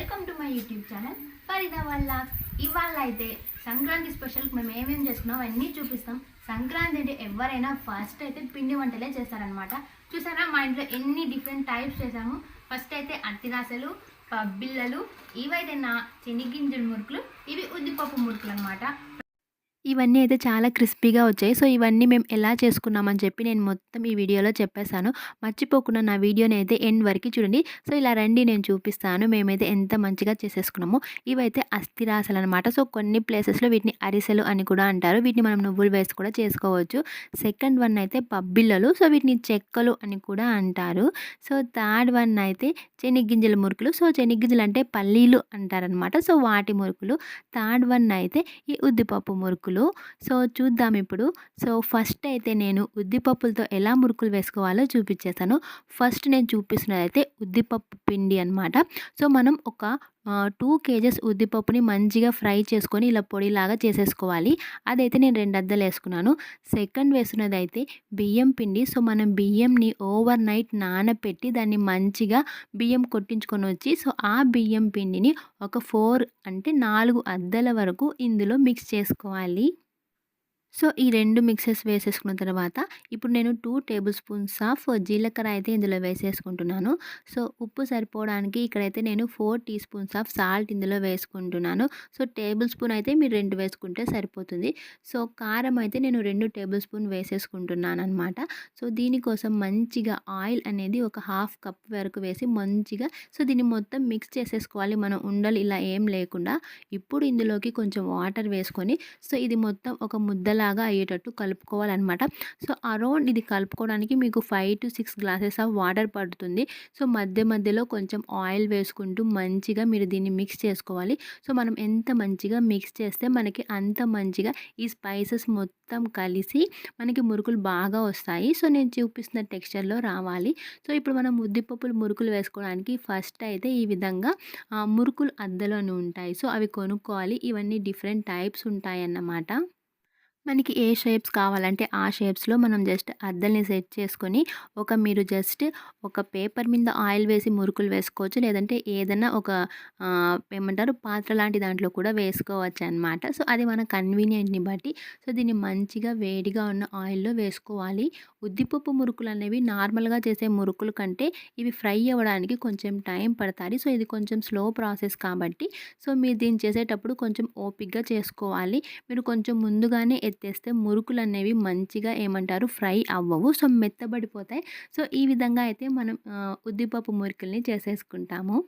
Welcome to my YouTube channel. Farida వల్ల ఇవాళ అయితే సంక్రాంతి స్పెషల్ మేము ఏమేమి చేసుకున్నాం అన్నీ చూపిస్తాం. సంక్రాంతి అంటే ఎవరైనా ఫస్ట్ అయితే పిండి వంటలే చేస్తారనమాట చూసారా? మా ఇంట్లో ఎన్ని డిఫరెంట్ టైప్స్ చేసాము ఫస్ట్ అయితే అత్తిరాసలు పబ్బిళ్ళలు ఇవైతే నా చెనిగింజల మురుకులు ఇవి ఉద్దిపప్పు మురుకులు అనమాట ఇవన్నీ అయితే చాలా క్రిస్పీగా వచ్చాయి. సో ఇవన్నీ మేము ఎలా చేసుకున్నామని చెప్పి నేను మొత్తం ఈ వీడియోలో చెప్పేశాను. మర్చిపోకుండా నా వీడియోని అయితే ఎండ్ వరకు చూడండి. సో ఇలా రండి నేను చూపిస్తాను. మేమైతే ఎంత మంచిగా చేసేసుకున్నాము. ఇవైతే అస్థిరాసలు అనమాట సో కొన్ని ప్లేసెస్లో వీటిని అరిసెలు అని కూడా అంటారు. వీటిని మనం నువ్వులు వేసి కూడా చేసుకోవచ్చు. సెకండ్ వన్ అయితే పబ్బిళ్ళలు. సో వీటిని చెక్కలు అని కూడా అంటారు. సో థర్డ్ వన్ అయితే చెనిగ్గింజల మురుకులు. సో చెనిగ్గింజలు అంటే పల్లీలు అంటారనమాట. సో వాటి మురుకులు. థర్డ్ వన్ అయితే ఈ ఉద్దిపప్పు మురుకులు. సో చూద్దాం ఇప్పుడు. సో ఫస్ట్ అయితే నేను ఉద్దిపప్పులతో ఎలా మురుకులు వేసుకోవాలో చూపించేస్తాను ఫస్ట్ నేను చూపిస్తున్నది అయితే ఉద్దిపప్పు పిండి అనమాట సో మనం ఒక టూ కేజెస్ ఉద్దిపప్పుని మంచిగా ఫ్రై చేసుకొని ఇలా పొడిలాగా చేసేసుకోవాలి. అదైతే నేను రెండు అద్దలు వేసుకున్నాను. సెకండ్ వేసుకున్నది అయితే బియ్యం పిండి. సో మనం బియ్యంని ఓవర్ నైట్ నానబెట్టి దాన్ని మంచిగా బియ్యం కొట్టించుకొని వచ్చి సో ఆ బియ్యం పిండిని ఒక ఫోర్ అంటే నాలుగు అద్దల వరకు ఇందులో మిక్స్ చేసుకోవాలి. సో ఈ రెండు మిక్సెస్ వేసేసుకున్న తర్వాత ఇప్పుడు నేను టూ టేబుల్ స్పూన్స్ ఆఫ్ జీలకర్ర అయితే ఇందులో వేసేసుకుంటున్నాను. సో ఉప్పు సరిపోవడానికి ఇక్కడైతే నేను four teaspoons of salt ఇందులో వేసుకుంటున్నాను. సో టేబుల్ స్పూన్ అయితే మీరు రెండు వేసుకుంటే సరిపోతుంది. సో కారం అయితే నేను రెండు టేబుల్ స్పూన్ వేసేసుకుంటున్నాను అనమాట సో దీనికోసం మంచిగా ఆయిల్ అనేది ఒక హాఫ్ కప్ వరకు వేసి మంచిగా సో దీన్ని మొత్తం మిక్స్ చేసేసుకోవాలి. మనం ఉండలు ఇలా ఏం లేకుండా. ఇప్పుడు ఇందులోకి కొంచెం వాటర్ వేసుకొని సో ఇది మొత్తం ఒక ముద్దలాగా అయ్యేటట్టు కలుపుకోవాలన్నమాట. సో అరౌండ్ ఇది కలుపుకోవడానికి మీకు five to six glasses of water పడుతుంది. సో మధ్య మధ్యలో కొంచెం ఆయిల్ వేసుకుంటూ మంచిగా మీరు దీన్ని మిక్స్ చేసుకోవాలి. సో మనం ఎంత మంచిగా మిక్స్ చేస్తే మనకి అంత మంచిగా ఈ స్పైసెస్ మొత్తం కలిసి మనకి మురుకులు బాగా వస్తాయి. సో నేను చూపిస్తున్న టెక్స్చర్లో రావాలి. సో ఇప్పుడు మనం ఉద్దిపప్పులు మురుకులు వేసుకోవడానికి ఫస్ట్ అయితే ఈ విధంగా మురుకులు అద్దలు అని ఉంటాయి. సో అవి కొనుక్కోవాలి. ఇవన్నీ డిఫరెంట్ టైప్స్ ఉంటాయి అన్నమాట మనకి ఏ షేప్స్ కావాలంటే ఆ షేప్స్లో మనం జస్ట్ అద్దల్ని సెట్ చేసుకొని ఒక మీరు జస్ట్ ఒక పేపర్ మీద ఆయిల్ వేసి మురుకులు వేసుకోవచ్చు. లేదంటే ఏదైనా ఒక ఏమంటారు పాత్ర లాంటి దాంట్లో కూడా వేసుకోవచ్చు అనమాట సో అది మన కన్వీనియంట్ని బట్టి. సో దీన్ని మంచిగా వేడిగా ఉన్న ఆయిల్లో వేసుకోవాలి. ఉద్దిపప్పు మురుకులు అనేవి నార్మల్గా చేసే మురుకులు కంటే ఇవి ఫ్రై అవ్వడానికి కొంచెం టైం పడతాయి సో ఇది కొంచెం స్లో ప్రాసెస్ కాబట్టి. సో మీరు దీన్ని చేసేటప్పుడు కొంచెం ఓపిక్గా చేసుకోవాలి. మీరు కొంచెం ముందుగానే ఎత్తేస్తే మురుకులు అనేవి మంచిగా ఏమంటారు? ఫ్రై అవ్వవు. సో మెత్తబడిపోతాయి. సో ఈ విధంగా అయితే మనం ఉద్దిపప్పు మురుకుల్ని చేసేసుకుంటాము.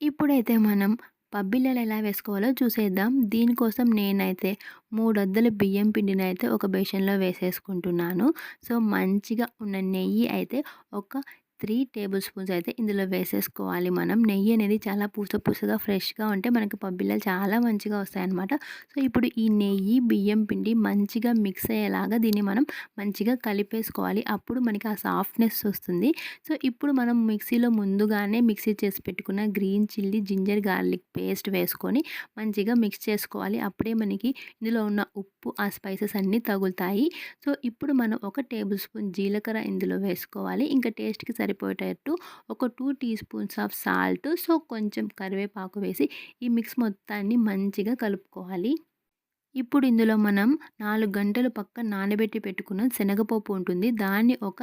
ఇప్పుడైతే మనం పబ్బిళ్ళలు ఎలా వేసుకోవాలో చూసేద్దాం. దీనికోసం నేనైతే మూడొద్దల బియ్యం పిండిని అయితే ఒక బేషన్లో వేసేసుకుంటున్నాను. సో మంచిగా ఉన్న నెయ్యి అయితే ఒక త్రీ టేబుల్ స్పూన్స్ అయితే ఇందులో వేసేసుకోవాలి మనం. నెయ్యి అనేది చాలా పూస పూసగా ఫ్రెష్గా ఉంటే మనకి పబ్బిళ్ళలు చాలా మంచిగా వస్తాయన్నమాట. సో ఇప్పుడు ఈ నెయ్యి బియ్యం పిండి మంచిగా మిక్స్ అయ్యేలాగా దీన్ని మనం మంచిగా కలిపేసుకోవాలి. అప్పుడు మనకి ఆ సాఫ్ట్నెస్ వస్తుంది. సో ఇప్పుడు మనం మిక్సీలో ముందుగానే మిక్సీ చేసి పెట్టుకున్న green chilli ginger garlic paste వేసుకొని మంచిగా మిక్స్ చేసుకోవాలి. అప్పుడే మనకి ఇందులో ఉన్న ఉప్పు ఆ స్పైసెస్ అన్నీ తగులుతాయి. సో ఇప్పుడు మనం ఒక టేబుల్ స్పూన్ జీలకర్ర ఇందులో వేసుకోవాలి. ఇంకా టేస్ట్కి సరి సరిపోయేటట్టు ఒక two teaspoons of salt so కొంచెం కరివేపాకు వేసి ఈ మిక్స్ మొత్తాన్ని మంచిగా కలుపుకోవాలి. ఇప్పుడు ఇందులో మనం నాలుగు గంటలు పక్క నానబెట్టి పెట్టుకున్న శనగపప్పు ఉంటుంది దాన్ని ఒక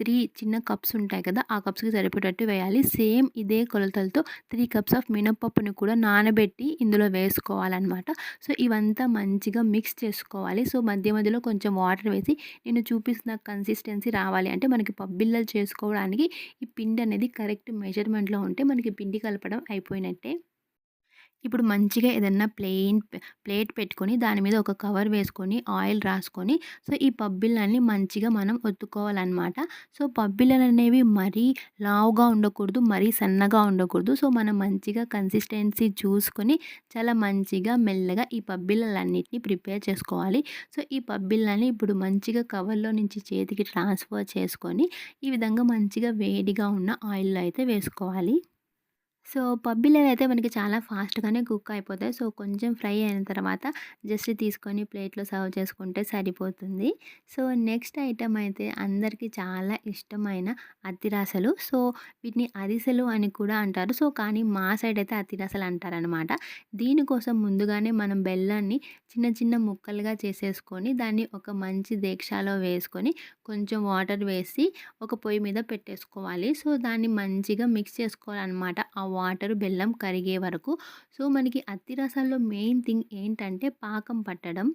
త్రీ చిన్న కప్స్ ఉంటాయి కదా ఆ కప్స్కి సరిపోయేటట్టు వేయాలి. సేమ్ ఇదే కొలతలతో త్రీ కప్స్ ఆఫ్ మినపప్పుని కూడా నానబెట్టి ఇందులో వేసుకోవాలన్నమాట. సో ఇవంతా మంచిగా మిక్స్ చేసుకోవాలి. సో మధ్య మధ్యలో కొంచెం వాటర్ వేసి నేను చూపిస్తున్న కన్సిస్టెన్సీ రావాలి. అంటే మనకి పబ్బిళ్ళలు చేసుకోవడానికి ఈ పిండి అనేది కరెక్ట్ మెజర్మెంట్లో ఉంటే మనకి పిండి కలపడం అయిపోయినట్టే. ఇప్పుడు మంచిగా ఏదన్నా ప్లెయిన్ ప్లేట్ పెట్టుకొని దాని మీద ఒక కవర్ వేసుకొని ఆయిల్ రాసుకొని సో ఈ పబ్బిళ్ళని మంచిగా మనం ఒత్తుకోవాలన్నమాట. సో పబ్బిళ్ళలు అనేవి మరీ లావుగా ఉండకూడదు మరీ సన్నగా ఉండకూడదు. సో మనం మంచిగా కన్సిస్టెన్సీ చూసుకొని చాలా మంచిగా మెల్లగా ఈ పబ్బిళ్ళలన్నిటిని ప్రిపేర్ చేసుకోవాలి. సో ఈ పబ్బిళ్ళని ఇప్పుడు మంచిగా కవర్లో నుంచి చేతికి ట్రాన్స్ఫర్ చేసుకొని ఈ విధంగా మంచిగా వేడిగా ఉన్న ఆయిల్లో అయితే వేసుకోవాలి. సో పబ్బిళ్ళలో అయితే మనకి చాలా ఫాస్ట్‌గానే కుక్ అయిపోతాయి. సో కొంచెం ఫ్రై అయిన తర్వాత జస్ట్ తీసుకొని ప్లేట్‌లో సర్వ్ చేసుకుంటే సరిపోతుంది. సో నెక్స్ట్ ఐటమ్ అయితే అందరికీ చాలా ఇష్టమైన అత్తిరాసలు. సో వీటిని అరిసెలు అని కూడా అంటారు. సో కానీ మా సైడ్ అయితే అత్తిరాసలు అంటారనమాట. దీనికోసం ముందుగానే మనం బెల్లాన్ని చిన్న చిన్న ముక్కలుగా చేసేసుకొని దాన్ని ఒక మంచి దేక్షాలో వేసుకొని కొంచెం వాటర్ వేసి ఒక పొయ్యి మీద పెట్టేసుకోవాలి. సో దాన్ని మంచిగా మిక్స్ చేసుకోవాలనమాట. ఆ వాటర్ బెల్లం కరిగే వరకు. సో మనకి అత్తి రసంలో మెయిన్ థింగ్ ఏంటంటే పాకం పట్టడం.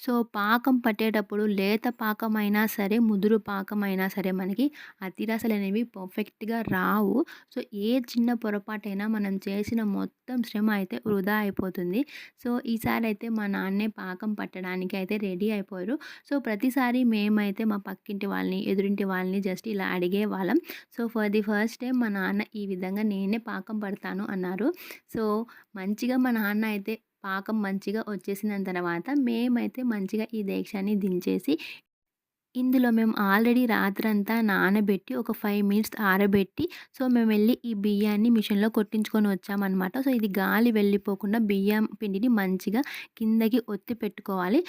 సో పాకం పట్టేటప్పుడు లేత పాకమైనా సరే, ముదురు పాకమైనా సరే మనకి అతిరసలనేవి పర్ఫెక్ట్‌గా రావు. సో ఏ చిన్న పొరపాటైనా మనం చేసిన మొత్తం శ్రమ అయితే వృధా అయిపోతుంది. సో ఈసారి అయితే మా నాన్నే పాకం పట్టడానికి అయితే రెడీ అయిపోయారు. సో ప్రతిసారి మేమైతే మా పక్కింటి వాళ్ళని, ఎదురింటి వాళ్ళని జస్ట్ ఇలా అడిగేవాళ్ళం. So for the first time మా నాన్న ఈ విధంగా నేనే పాకం పడతాను అన్నారు. సో మంచిగా మా నాన్న అయితే పాకం మంచిగా వచ్చేసిన తర్వాత మేమైతే మంచిగా ఈ దీక్షాన్ని దించేసి ఇందులో మేము ఆల్రెడీ రాత్రంతా నానబెట్టి ఒక ఫైవ్ మినిట్స్ ఆరబెట్టి సో మేము వెళ్ళి ఈ బియ్యాన్ని మిషన్‌లో కొట్టించుకొని వచ్చామనమాట. సో ఇది గాలి వెళ్ళిపోకుండా బియ్యం పిండిని మంచిగా కిందకి ఒత్తి పెట్టుకోవాలి.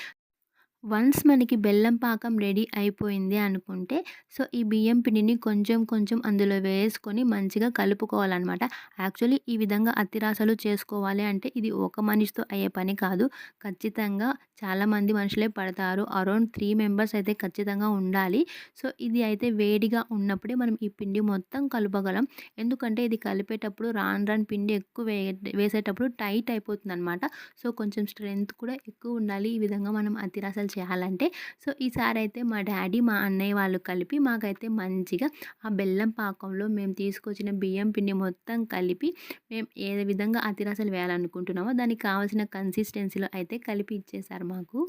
వన్స్ మనకి బెల్లం పాకం రెడీ అయిపోయింది అనుకుంటే సో ఈ బియ్యం పిండిని కొంచెం కొంచెం అందులో వేసుకొని మంచిగా కలుపుకోవాలన్నమాట. యాక్చువల్లీ ఈ విధంగా అతిరాసలు చేసుకోవాలి అంటే ఇది ఒక మనిషితో అయ్యే పని కాదు. ఖచ్చితంగా చాలామంది మనుషులే పడతారు. అరౌండ్ త్రీ మెంబర్స్ అయితే ఖచ్చితంగా ఉండాలి. సో ఇది అయితే వేడిగా ఉన్నప్పుడే మనం ఈ పిండి మొత్తం కలపగలం. ఎందుకంటే ఇది కలిపేటప్పుడు రాన్ రాన్ పిండి ఎక్కువ వే వేసేటప్పుడు టైట్ అయిపోతుందనమాట. సో కొంచెం స్ట్రెంత్ కూడా ఎక్కువ ఉండాలి. ఈ విధంగా మనం అతిరాసలు చేయాలంటే. సో ఈసారి అయితే మా డాడీ మా అన్నయ్య వాళ్ళు కలిపి మాకైతే మంచిగా ఆ బెల్లం పాకంలో మేము తీసుకొచ్చిన బియ్యం పిండి మొత్తం కలిపి మేము ఏ విధంగా అతిరాసలు వేయాలనుకుంటున్నామో దానికి కావాల్సిన కన్సిస్టెన్సీలో అయితే కలిపి ఇచ్చేసారు మాకు.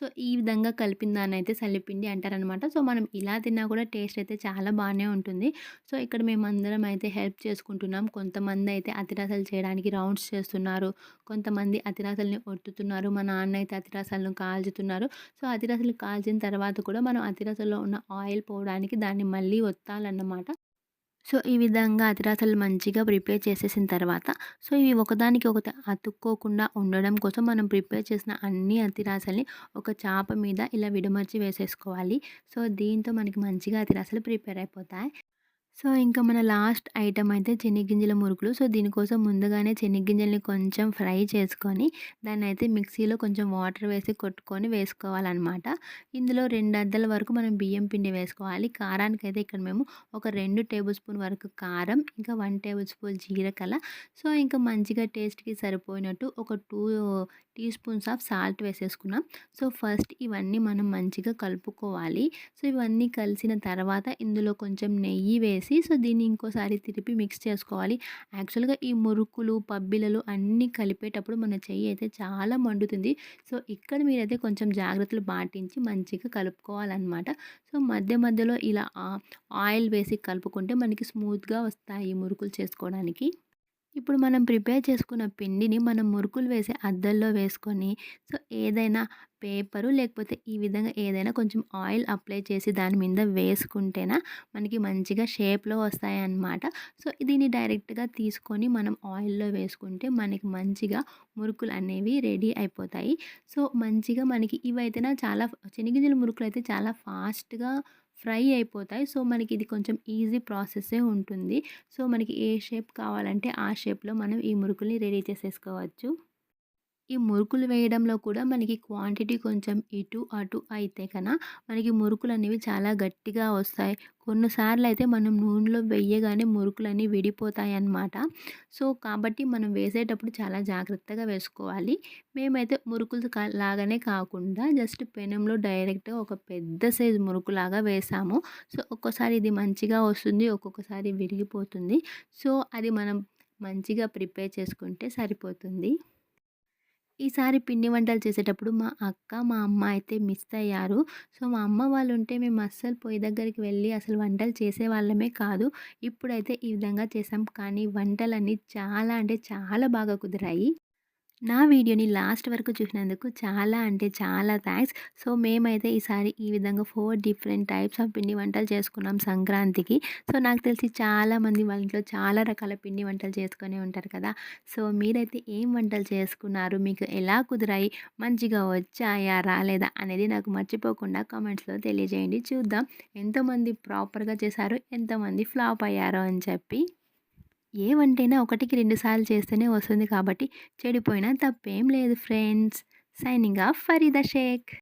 సో ఈ విధంగా కలిపిన దాన్నయితే సల్లిపిండి అంటారనమాట. సో మనం ఇలా తిన్నా కూడా టేస్ట్ అయితే చాలా బాగానే ఉంటుంది. సో ఇక్కడ మేమందరం అయితే హెల్ప్ చేసుకుంటున్నాం. కొంతమంది అయితే అతిరాసలు చేయడానికి రౌండ్స్ చేస్తున్నారు. కొంతమంది అతిరాసల్ని ఒత్తుతున్నారు. మా నాన్న అయితే అతిరాసలను కాల్చుతున్నారు. సో అతిరాసలు కాల్చిన తర్వాత కూడా మనం అతిరాసల్లో ఉన్న ఆయిల్ పోవడానికి దాన్ని మళ్ళీ ఒత్తాలన్నమాట. సో ఈ విధంగా అతిరాసలు మంచిగా ప్రిపేర్ చేసేసిన తర్వాత సో ఇవి ఒకదానికి ఒకటి అతుక్కోకుండా ఉండడం కోసం మనం ప్రిపేర్ చేసిన అన్ని అతిరాసల్ని ఒక చాప మీద ఇలా విడమర్చి వేసేసుకోవాలి. సో దీంతో మనకి మంచిగా అతిరాసలు ప్రిపేర్ అయిపోతాయి. సో ఇంకా మన లాస్ట్ ఐటమ్ అయితే చెనిగ్గింజల మురుకులు. సో దీనికోసం ముందుగానే చెనిగ్గింజల్ని కొంచెం ఫ్రై చేసుకొని దాన్నయితే మిక్సీలో కొంచెం వాటర్ వేసి కొట్టుకొని వేసుకోవాలన్నమాట ఇందులో రెండు అద్దల వరకు మనం బియ్యం పిండి వేసుకోవాలి. కారానికి అయితే ఇక్కడ మేము ఒక రెండు టేబుల్ స్పూన్ వరకు కారం, ఇంకా వన్ టేబుల్ స్పూన్ జీలకల సో ఇంకా మంచిగా టేస్ట్‌కి సరిపోయినట్టు ఒక two teaspoons of salt వేసేసుకున్నాం. సో ఫస్ట్ ఇవన్నీ మనం మంచిగా కలుపుకోవాలి. సో ఇవన్నీ కలిసిన తర్వాత ఇందులో కొంచెం నెయ్యి వేసి సో దీన్ని ఇంకోసారి తిరిపి మిక్స్ చేసుకోవాలి. యాక్చువల్‌గా ఈ మురుకులు, పబ్బిలలు అన్నీ కలిపేటప్పుడు మన చెయ్యి అయితే చాలా మండుతుంది. సో ఇక్కడ మీరైతే కొంచెం జాగ్రత్తలు పాటించి మంచిగా కలుపుకోవాలన్నమాట సో మధ్య మధ్యలో ఇలా ఆయిల్ వేసి కలుపుకుంటే మనకి స్మూత్‌గా వస్తాయి మురుకులు చేసుకోవడానికి. ఇప్పుడు మనం ప్రిపేర్ చేసుకున్న పిండిని మనం మురుకులు వేసే అద్దల్లో వేసుకొని సో ఏదైనా పేపరు లేకపోతే ఈ విధంగా ఏదైనా కొంచెం ఆయిల్ అప్లై చేసి దాని మీద వేసుకుంటేనా మనకి మంచిగా షేప్‌లో వస్తాయన్నమాట. సో దీన్ని డైరెక్ట్‌గా తీసుకొని మనం ఆయిల్‌లో వేసుకుంటే మనకి మంచిగా మురుకులు అనేవి రెడీ అయిపోతాయి. సో మంచిగా మనకి ఇవైతేనా చాలా చెనిగింజల మురుకులు అయితే చాలా ఫాస్ట్‌గా ఫ్రై అయిపోతాయి. సో మనకి ఇది కొంచెం ఈజీ ప్రాసెస్సే ఉంటుంది. సో మనకి ఏ షేప్ కావాలంటే ఆ షేప్‌లో మనం ఈ మురుకుల్ని రెడీ చేసేసుకోవచ్చు. ఈ మురుకులు వేయడంలో కూడా మనకి క్వాంటిటీ కొంచెం ఇటు అటు అయితే కన మనకి మురుకులు అనేవి చాలా గట్టిగా వస్తాయి. కొన్నిసార్లు అయితే మనం నూనెలో వేయగానే మురుకులన్నీ విడిపోతాయన్నమాట. సో కాబట్టి మనం వేసేటప్పుడు చాలా జాగ్రత్తగా వేసుకోవాలి. మేమైతే మురుకులు లాగానే కాకుండా జస్ట్ పెనంలో డైరెక్ట్‌గా ఒక పెద్ద సైజు మురుకులాగా వేసాము. సో ఒక్కోసారి ఇది మంచిగా వస్తుంది. ఒక్కొక్కసారి విరిగిపోతుంది. సో అది మనం మంచిగా ప్రిపేర్ చేసుకుంటే సరిపోతుంది. ఈసారి పిండి వంటలు చేసేటప్పుడు మా అక్క, మా అమ్మ అయితే మిస్ అయ్యారు. సో మా అమ్మ వాళ్ళు ఉంటే మేము అస్సలు పొయ్యి దగ్గరికి వెళ్ళి అసలు వంటలు చేసేవాళ్ళమే కాదు. ఇప్పుడైతే ఈ విధంగా చేసాం. కానీ వంటలన్నీ చాలా అంటే చాలా బాగా కుదిరాయి. నా వీడియోని లాస్ట్ వరకు చూసినందుకు చాలా అంటే చాలా థ్యాంక్స్. సో మేమైతే ఈసారి ఈ విధంగా ఫోర్ డిఫరెంట్ టైప్స్ ఆఫ్ పిండి వంటలు చేసుకున్నాం సంక్రాంతికి. సో నాకు తెలిసి చాలామంది వాళ్ళ ఇంట్లో చాలా రకాల పిండి వంటలు చేసుకొని ఉంటారు కదా. సో మీరైతే ఏం వంటలు చేసుకున్నారు? మీకు ఎలా కుదిరాయి? మంచిగా వచ్చాయా? రాలేదా? అనేది నాకు మర్చిపోకుండా కామెంట్స్లో తెలియజేయండి. చూద్దాం. ఎంతమంది ప్రాపర్గా చేశారు ఎంతమంది ఫ్లాప్ అయ్యారో అని చెప్పి. ఏ వంటైనా ఒకటికి రెండుసార్లు చేస్తేనే వస్తుంది కాబట్టి చెడిపోయినా తప్పేం లేదు friends. Signing off Farida Shaikh.